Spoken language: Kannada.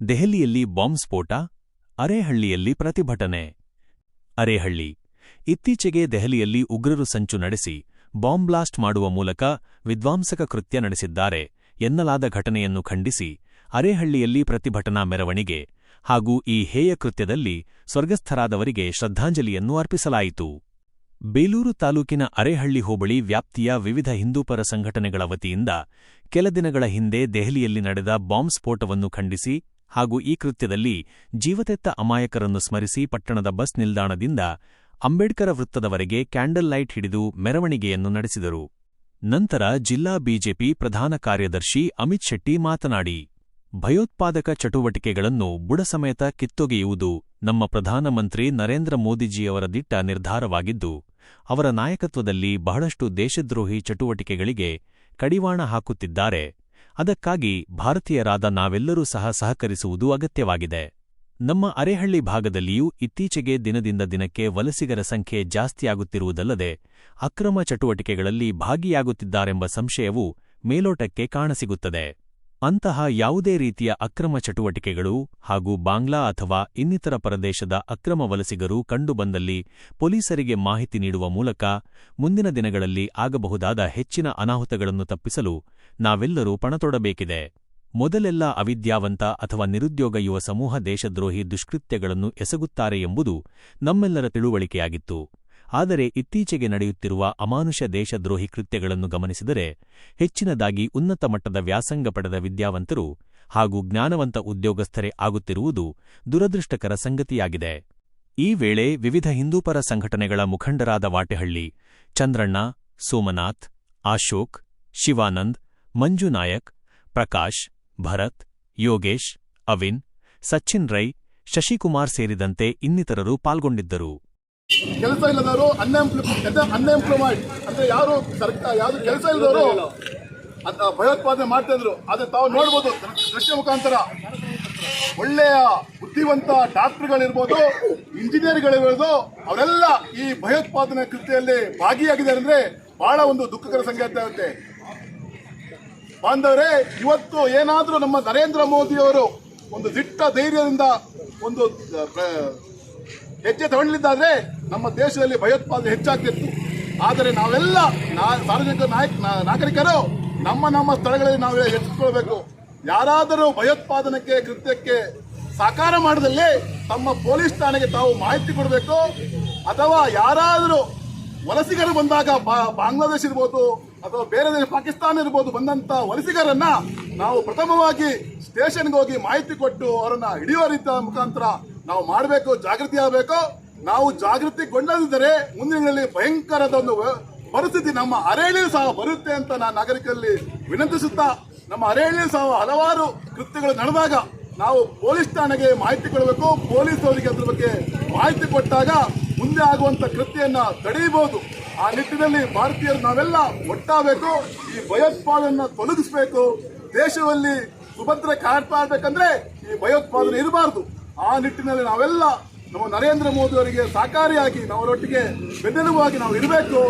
ದೆಹಲಿಯಲ್ಲಿ ಬಾಂಬ್ ಸ್ಫೋಟ, ಅರೇಹಳ್ಳಿಯಲ್ಲಿ ಪ್ರತಿಭಟನೆ. ಅರೇಹಳ್ಳಿ. ಇತ್ತೀಚೆಗೆ ದೆಹಲಿಯಲ್ಲಿ ಉಗ್ರರು ಸಂಚು ನಡೆಸಿ, ಬಾಂಬ್ ಬ್ಲಾಸ್ಟ್ ಮಾಡುವ ಮೂಲಕ ವಿದ್ವಾಂಸಕ ಕೃತ್ಯ ನಡೆಸಿದ್ದಾರೆ ಎನ್ನಲಾದ ಘಟನೆಯನ್ನು ಖಂಡಿಸಿ, ಅರೇಹಳ್ಳಿಯಲ್ಲಿ ಪ್ರತಿಭಟನಾ ಮೆರವಣಿಗೆ ಹಾಗೂ ಈ ಹೇಯ ಕೃತ್ಯದಲ್ಲಿ ಸ್ವರ್ಗಸ್ಥರಾದವರಿಗೆ ಶ್ರದ್ಧಾಂಜಲಿಯನ್ನು ಅರ್ಪಿಸಲಾಯಿತು. ಬೇಲೂರು ತಾಲೂಕಿನ ಅರೇಹಳ್ಳಿ ಹೋಬಳಿ ವ್ಯಾಪ್ತಿಯ ವಿವಿಧ ಹಿಂದೂಪರ ಸಂಘಟನೆಗಳ ವತಿಯಿಂದ ಕೆಲ ದಿನಗಳ ಹಿಂದೆ ದೆಹಲಿಯಲ್ಲಿ ನಡೆದ ಬಾಂಬ್ ಸ್ಫೋಟವನ್ನು ಖಂಡಿಸಿ ಹಾಗೂ ಈ ಕೃತ್ಯದಲ್ಲಿ ಜೀವತೆತ್ತ ಅಮಾಯಕರನ್ನು ಸ್ಮರಿಸಿ ಪಟ್ಟಣದ ಬಸ್ ನಿಲ್ದಾಣದಿಂದ ಅಂಬೇಡ್ಕರ ವೃತ್ತದವರೆಗೆ ಕ್ಯಾಂಡಲ್ ಲೈಟ್ ಹಿಡಿದು ಮೆರವಣಿಗೆಯನ್ನು ನಡೆಸಿದರು. ನಂತರ ಜಿಲ್ಲಾ ಬಿಜೆಪಿ ಪ್ರಧಾನ ಕಾರ್ಯದರ್ಶಿ ಅಮಿತ್ ಶೆಟ್ಟಿ ಮಾತನಾಡಿ, ಭಯೋತ್ಪಾದಕ ಚಟುವಟಿಕೆಗಳನ್ನು ಬುಡಸಮೇತ ಕಿತ್ತೊಗೆಯುವುದು ನಮ್ಮ ಪ್ರಧಾನಮಂತ್ರಿ ನರೇಂದ್ರ ಮೋದಿಜಿಯವರ ದಿಟ್ಟ ನಿರ್ಧಾರವಾಗಿದ್ದು, ಅವರ ನಾಯಕತ್ವದಲ್ಲಿ ಬಹಳಷ್ಟು ದೇಶದ್ರೋಹಿ ಚಟುವಟಿಕೆಗಳಿಗೆ ಕಡಿವಾಣ ಹಾಕುತ್ತಿದ್ದಾರೆ. ಅದಕ್ಕಾಗಿ ಭಾರತೀಯರಾದ ನಾವೆಲ್ಲರೂ ಸಹ ಸಹಕರಿಸುವುದು ಅಗತ್ಯವಾಗಿದೆ. ನಮ್ಮ ಅರೆಹಳ್ಳಿ ಭಾಗದಲ್ಲಿಯೂ ಇತ್ತೀಚೆಗೆ ದಿನದಿಂದ ದಿನಕ್ಕೆ ವಲಸಿಗರ ಸಂಖ್ಯೆ ಜಾಸ್ತಿಯಾಗುತ್ತಿರುವುದಲ್ಲದೆ ಅಕ್ರಮ ಚಟುವಟಿಕೆಗಳಲ್ಲಿ ಭಾಗಿಯಾಗುತ್ತಿದ್ದಾರೆಂಬ ಸಂಶಯವು ಮೇಲೋಟಕ್ಕೆ ಕಾಣಸಿಗುತ್ತದೆ. ಅಂತಹ ಯಾವುದೇ ರೀತಿಯ ಅಕ್ರಮ ಚಟುವಟಿಕೆಗಳು ಹಾಗೂ ಬಾಂಗ್ಲಾ ಅಥವಾ ಇನ್ನಿತರ ಪ್ರದೇಶದ ಅಕ್ರಮ ವಲಸಿಗರು ಕಂಡುಬಂದಲ್ಲಿ ಪೊಲೀಸರಿಗೆ ಮಾಹಿತಿ ನೀಡುವ ಮೂಲಕ ಮುಂದಿನ ದಿನಗಳಲ್ಲಿ ಆಗಬಹುದಾದ ಹೆಚ್ಚಿನ ಅನಾಹುತಗಳನ್ನು ತಪ್ಪಿಸಲು ನಾವೆಲ್ಲರೂ ಪಣತೊಡಬೇಕಿದೆ. ಮೊದಲೆಲ್ಲ ಅವಿದ್ಯಾವಂತ ಅಥವಾ ನಿರುದ್ಯೋಗ ಯುವ ಸಮೂಹ ದೇಶದ್ರೋಹಿ ದುಷ್ಕೃತ್ಯಗಳನ್ನು ಎಸಗುತ್ತಾರೆ ಎಂಬುದು ನಮ್ಮೆಲ್ಲರ ತಿಳುವಳಿಕೆಯಾಗಿತ್ತು. ಆದರೆ ಇತ್ತೀಚೆಗೆ ನಡೆಯುತ್ತಿರುವ ಅಮಾನುಷ ದೇಶದ್ರೋಹಿ ಕೃತ್ಯಗಳನ್ನು ಗಮನಿಸಿದರೆ ಹೆಚ್ಚಿನದಾಗಿ ಉನ್ನತ ಮಟ್ಟದ ವ್ಯಾಸಂಗ ಪಡೆದ ವಿದ್ಯಾವಂತರು ಹಾಗೂ ಜ್ಞಾನವಂತ ಉದ್ಯೋಗಸ್ಥರೇ ಆಗುತ್ತಿರುವುದು ದುರದೃಷ್ಟಕರ ಸಂಗತಿಯಾಗಿದೆ. ಈ ವೇಳೆ ವಿವಿಧ ಹಿಂದೂಪರ ಸಂಘಟನೆಗಳ ಮುಖಂಡರಾದ ವಾಟೆಹಳ್ಳಿ, ಚಂದ್ರಣ್ಣ, ಸೋಮನಾಥ್, ಅಶೋಕ್, ಶಿವಾನಂದ್ ಮಂಜುನಾಯಕ್ ಪ್ರಕಾಶ್, ಭರತ್, ಯೋಗೇಶ್, ಅವಿನ್, ಸಚಿನ್ ರೈ, ಶಶಿಕುಮಾರ್ ಸೇರಿದಂತೆ ಇನ್ನಿತರರು ಪಾಲ್ಗೊಂಡಿದ್ದರು. ಕೆಲಸ ಇಲ್ಲದವರು ಅನ್ಎಂಪ್ಲಾಯ್ ಅನ್ಎಂಪ್ಲಾಯ್ಡ್ ಅಂದ್ರೆ ಯಾರು ಸರ್ಕಾರ ಯಾರು ಕೆಲಸ ಇಲ್ಲದವರು ಅಂತ ಭಯೋತ್ಪಾದನೆ ಮಾಡ್ತಾ ಇದ್ರು. ಆದ್ರೆ ತಾವು ನೋಡ್ಬೋದು ದೃಶ್ಯ ಮುಖಾಂತರ ಒಳ್ಳೆಯ ಬುದ್ಧಿವಂತ ಡಾಕ್ಟರ್ಗಳಿರ್ಬೋದು, ಇಂಜಿನಿಯರ್ಗಳಿರ್ಬೋದು, ಅವರೆಲ್ಲ ಈ ಭಯೋತ್ಪಾದನೆ ಕೃತ್ಯದಲ್ಲಿ ಭಾಗಿಯಾಗಿದ್ದಾರೆ ಅಂದ್ರೆ ಬಹಳ ಒಂದು ದುಃಖಕರ ಸಂಗತಿ ಆಗುತ್ತೆ. ಬಾಂಧವರೇ, ಇವತ್ತು ಏನಾದರೂ ನಮ್ಮ ನರೇಂದ್ರ ಮೋದಿಯವರು ಒಂದು ದಿಟ್ಟ ಧೈರ್ಯದಿಂದ ಒಂದು ಹೆಜ್ಜೆ ತಗೊಳ್ಳಿದ್ದಾದ್ರೆ ನಮ್ಮ ದೇಶದಲ್ಲಿ ಭಯೋತ್ಪಾದನೆ ಹೆಚ್ಚಾಗ್ತಿತ್ತು. ಆದರೆ ನಾವೆಲ್ಲ ಸಾರ್ವಜನಿಕ ನಾಯಕ ನಾಗರಿಕರು, ನಮ್ಮ ನಮ್ಮ ಸ್ಥಳಗಳಲ್ಲಿ ನಾವು ಹೆಚ್ಚಿಸಿಕೊಳ್ಬೇಕು. ಯಾರಾದರೂ ಭಯೋತ್ಪಾದನೆಗೆ ಕೃತ್ಯಕ್ಕೆ ಸಾಕಾರ ಮಾಡದಲ್ಲಿ ತಮ್ಮ ಪೊಲೀಸ್ ಠಾಣೆಗೆ ತಾವು ಮಾಹಿತಿ ಕೊಡಬೇಕು. ಅಥವಾ ಯಾರಾದರೂ ವಲಸಿಗರು ಬಂದಾಗ ಬಾಂಗ್ಲಾದೇಶ ಇರ್ಬೋದು, ಅಥವಾ ಬೇರೆ ದೇಶ, ಪಾಕಿಸ್ತಾನ ಇರ್ಬೋದು ಬಂದಂತ ವಲಸಿಗರನ್ನ ನಾವು ಪ್ರಥಮವಾಗಿ ಸ್ಟೇಷನ್ಗೆ ಹೋಗಿ ಮಾಹಿತಿ ಕೊಟ್ಟು ಅವರನ್ನ ಹಿಡಿಯುವ ರೀತಿಯ ಮುಖಾಂತರ ನಾವು ಮಾಡಬೇಕು, ಜಾಗೃತಿ ಆಗಬೇಕು. ನಾವು ಜಾಗೃತಿಗೊಂಡದಿದ್ದರೆ ಮುಂದಿನ ದಿನಗಳಲ್ಲಿ ಭಯಂಕರದ ಒಂದು ಪರಿಸ್ಥಿತಿ ನಮ್ಮ ಅರೇಳಿಯೂ ಸಹ ಬರುತ್ತೆ ಅಂತ ನಾನು ನಾಗರಿಕರಲ್ಲಿ ವಿನಂತಿಸುತ್ತಾ, ನಮ್ಮ ಅರೇಳಿಯೂ ಸಹ ಹಲವಾರು ಕೃತ್ಯಗಳು ನಡೆದಾಗ ನಾವು ಪೊಲೀಸ್ ಠಾಣೆಗೆ ಮಾಹಿತಿ ಕೊಡಬೇಕು. ಪೊಲೀಸ್ ಅವರಿಗೆ ಅದ್ರ ಬಗ್ಗೆ ಮಾಹಿತಿ ಕೊಟ್ಟಾಗ ಮುಂದೆ ಆಗುವಂತ ಕೃತ್ಯನ್ನ ತಡೆಯಬಹುದು. ಆ ನಿಟ್ಟಿನಲ್ಲಿ ಭಾರತೀಯರು ನಾವೆಲ್ಲ ಒಟ್ಟಾಗಬೇಕು. ಈ ಭಯೋತ್ಪಾದನೆಯನ್ನ ತೊಲಗಿಸಬೇಕು. ದೇಶದಲ್ಲಿ ಸುಭದ್ರ ಕಾಪಾಡಬೇಕಂದ್ರೆ ಈ ಭಯೋತ್ಪಾದನೆ ಇರಬಾರದು. ಆ ನಿಟ್ಟಿನಲ್ಲಿ ನಾವೆಲ್ಲ ನಮ್ಮ ನರೇಂದ್ರ ಮೋದಿ ಅವರಿಗೆ ಸಹಕಾರಿಯಾಗಿ ನಾವರೊಟ್ಟಿಗೆ ಬೆನ್ನೆಲುಬಾಗಿ ನಾವು ಇರಬೇಕು.